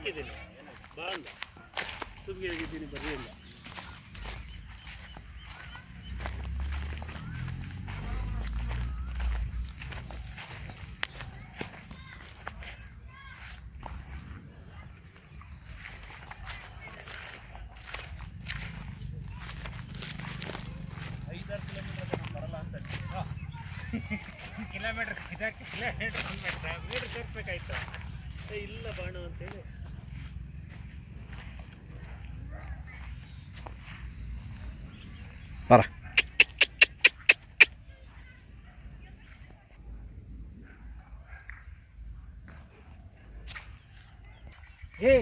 ಹಾಕಿದ್ದೀನಿ. ಬಾ ಅಂದ. ಸುಮ್ಮನೆ ಆಗಿದ್ದೀನಿ ಬರಲಿಲ್ಲ ಕಿಲೋಮೀಟರ್ ಇದಕ್ಕೆ ಕಿಲೋಮೀಟ್ರ್ ಮೀಟ್ರ್ ಸೇರ್ಬೇಕಾಯ್ತು ಇಲ್ಲ ಬಾಣು ಅಂತೇಳಿ. ಬರ. ಏ.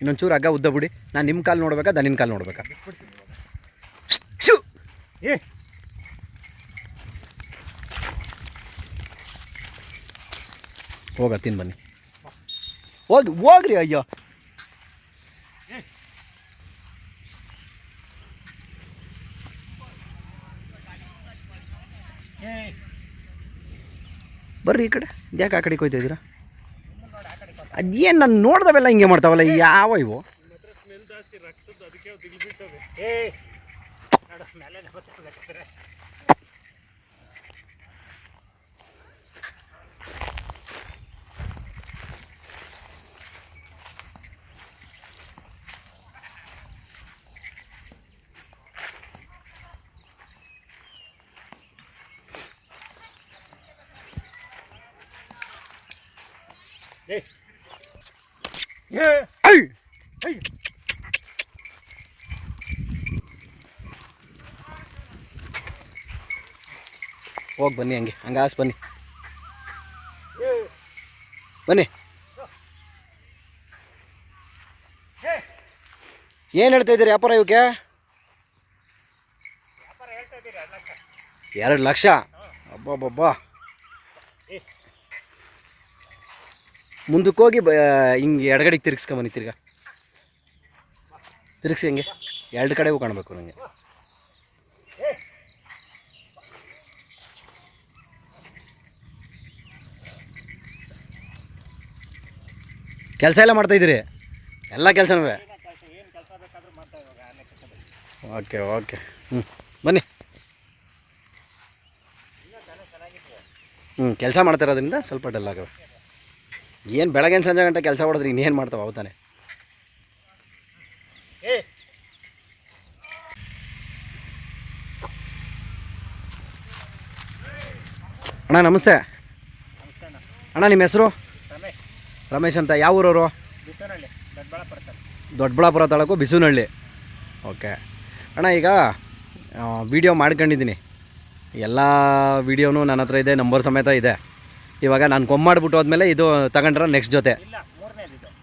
ಇನ್ನೊಂಚೂರು ಹಗ್ಗ ಉದ್ದ ಬಿಡಿ. ನಾನು ನಿಮ್ಮ ಕಾಲು ನೋಡ್ಬೇಕಾ ದನಿನ ಕಾಲು ನೋಡ್ಬೇಕಾ? ಶೂ ಏ. ಹೋಗ ತಿನ್ ಬನ್ನಿ. ಹೋಗಿ ಹೋಗ್ರಿ ಅಯ್ಯೋ. ಬರ್ರಿ ಈ ಕಡೆ. ಯಾಕೆ ಆ ಕಡೆ ಕೊಯ್ತಾ ಇದ್ದೀರಾ? ಅದೇನು ನಾನು ನೋಡ್ದವೆಲ್ಲ ಹಿಂಗೆ ಮಾಡ್ತಾವಲ್ಲ, ಯಾವ ಇವು? ನಿಮ್ಮ ಹತ್ರ ಸ್ಮೆಲ್ ಜಾಸ್ತಿ ರಕ್ತದ್ದು ಅದಕ್ಕೆ ಅವು ದಿಗ್ಬಿಟ್ಟವೆ ಏ ನೋಡು ಮೇಲೆ ಗೊತ್ತಾಗತ್ತೆ ಏ ಏ ಐ ಐ ಹೋಗಿ ಬನ್ನಿ ಹಂಗೆ ಹಂಗೆ ಆಸ್ ಬನ್ನಿ. ಬನ್ನಿ. ಏನು ಹೇಳ್ತಾ ಇದ್ದೀರಿ ವ್ಯಾಪಾರ ಇವಕ್ಕೆ? ಎರಡು ಲಕ್ಷ. ಅಬ್ಬಾ ಬಬ್ಬಾ ಮುಂದಕ್ಕೆ ಹೋಗಿ, ಬ ಹಿಂಗೆ ಎಡಗಡೆಗೆ ತಿರ್ಗಿಸ್ಕೊಂಬನ್ನಿ ತಿರ್ಗಾ. ತಿರ್ಗಿಸಿ ಹಂಗೆ. ಎರಡು ಕಡೆಗೂ ಕಾಣಬೇಕು ನನಗೆ ಕೆಲಸ ಎಲ್ಲ ಮಾಡ್ತಾ ಇದ್ದೀರಿ? ಎಲ್ಲ ಕೆಲಸನೂ? Okay okay. ಹ್ಞೂ ಬನ್ನಿ. ಹ್ಞೂ ಕೆಲಸ ಮಾಡ್ತಾ ಅದರಿಂದ ಸ್ವಲ್ಪ ಡಲ್ ಆಗವೆ. ಏನು ಬೆಳಗಿನ ಸಂಜೆ ಗಂಟೆ ಕೆಲಸ ಹೊಡೆದ್ರೆ ಇನ್ನೇನು ಮಾಡ್ತಾವೆ ಅವತಾನೆ? ಅಣ್ಣ ನಮಸ್ತೆ. ಅಣ್ಣ ನಿಮ್ಮ ಹೆಸರು? ರಮೇಶ್. ರಮೇಶ್ ಅಂತ. ಯಾವ ಊರವರು? ದೊಡ್ಡಬಳ್ಳಾಪುರ ತಾಲೂಕು. ಬಿಸುನಳ್ಳಿ ತಾಲೂಕು ಬಿಸುನಹಳ್ಳಿ. ಓಕೆ. ಅಣ್ಣ ಈಗ ವಿಡಿಯೋ ಮಾಡ್ಕೊಂಡಿದ್ದೀನಿ. ಎಲ್ಲ ವಿಡಿಯೋನು ನನ್ನ ಹತ್ರ ಇದೆ ನಂಬರ್ ಸಮೇತ ಇದೆ. ಇವಾಗ ನಾನು ಕೊಮ್ಮಾಡ್ಬಿಟ್ಟು ಹೋದ್ಮೇಲೆ ಇದು ತಗೊಂಡ್ರೆ ನೆಕ್ಸ್ಟ್ ಜೊತೆ.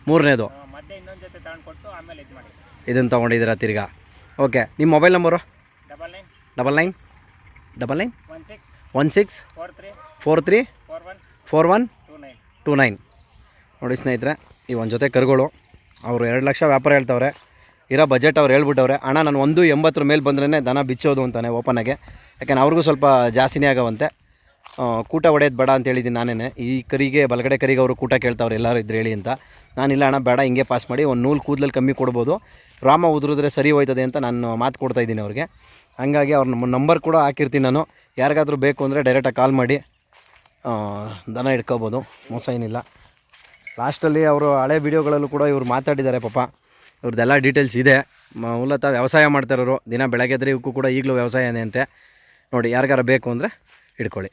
ಮೂರನೇದು ಇದನ್ನು ತೊಗೊಂಡಿದ್ದೀರಾ ತಿರ್ಗಾ? ಓಕೆ ನಿಮ್ಮ mobile number double nine double nine double nine one six four three four one two nine ನೋಡಿ ಸ್ನೇಹಿತರೆ ಈ ಒಂದು ಜೊತೆ ಕರುಗಳು. ಅವರು ಎರಡು ಲಕ್ಷ ವ್ಯಾಪಾರ ಹೇಳ್ತವ್ರೆ. ಇರೋ ಬಜೆಟ್ ಅವ್ರು ಹೇಳ್ಬಿಟ್ಟವ್ರೆ. ಅಣ್ಣ ನಾನು ಒಂದು ಎಂಬತ್ತರ ಮೇಲೆ ಬಂದ್ರೇ ದನ ಬಿಚ್ಚೋದು ಅಂತಾನೆ ಓಪನಾಗೆ ಯಾಕೆಂದ್ರೆ ಅವ್ರಿಗೂ ಸ್ವಲ್ಪ ಜಾಸ್ತಿನೇ ಆಗವಂತೆ. ಕೂಟ ಒಡೆಯೋದು ಬೇಡ ಅಂತ ಹೇಳಿದ್ದೀನಿ ನಾನೇ ಈ ಕರಿಗೆ, ಬಲಗಡೆ ಕರಿಗೆ ಅವರು ಕೂಟ ಕೇಳ್ತಾವ್ರು, ಎಲ್ಲರೂ ಇದ್ರೆ ಹೇಳಿ ಅಂತ. ನಾನಿಲ್ಲ ಅಣ್ಣ, ಬೇಡ, ಹಿಂಗೆ ಪಾಸ್ ಮಾಡಿ ಒಂದು ನೂಲು ಕೂದಲಲ್ಲಿ ಕಮ್ಮಿ ಕೊಡ್ಬೋದು. ರಾಮ ಉದುರಿದ್ರೆ ಸರಿ ಹೋಯ್ತದೆ ಅಂತ ನಾನು ಮಾತು ಕೊಡ್ತಾ ಇದ್ದೀನಿ ಅವ್ರಿಗೆ. ಹಾಗಾಗಿ ಅವ್ರ ನಂಬರ್ ಕೂಡ ಹಾಕಿರ್ತೀನಿ ನಾನು. ಯಾರಿಗಾದರೂ ಬೇಕು ಅಂದರೆ ಡೈರೆಕ್ಟಾಗಿ ಕಾಲ್ ಮಾಡಿ ದನ ಇಟ್ಕೋಬೋದು ಮೋಸ ಏನಿಲ್ಲ. ಲಾಸ್ಟಲ್ಲಿ ಅವರು ಹಳೆ ವೀಡಿಯೋಗಳಲ್ಲೂ ಕೂಡ ಇವ್ರು ಮಾತಾಡಿದ್ದಾರೆ ಪಾಪ. ಇವ್ರದ್ದೆಲ್ಲ ಡೀಟೇಲ್ಸ್ ಇದೆ. ಮೂಲತಃ ವ್ಯವಸಾಯ ಮಾಡ್ತಾರವರು. ದಿನ ಬೆಳಗ್ಗೆದ್ರೆ ಇವಕ್ಕೂ ಕೂಡ ಈಗಲೂ ವ್ಯವಸಾಯನೇ ಅಂತೆ. ನೋಡಿ, ಯಾರಿಗಾರ ಬೇಕು ಅಂದರೆ ಇಟ್ಕೊಳ್ಳಿ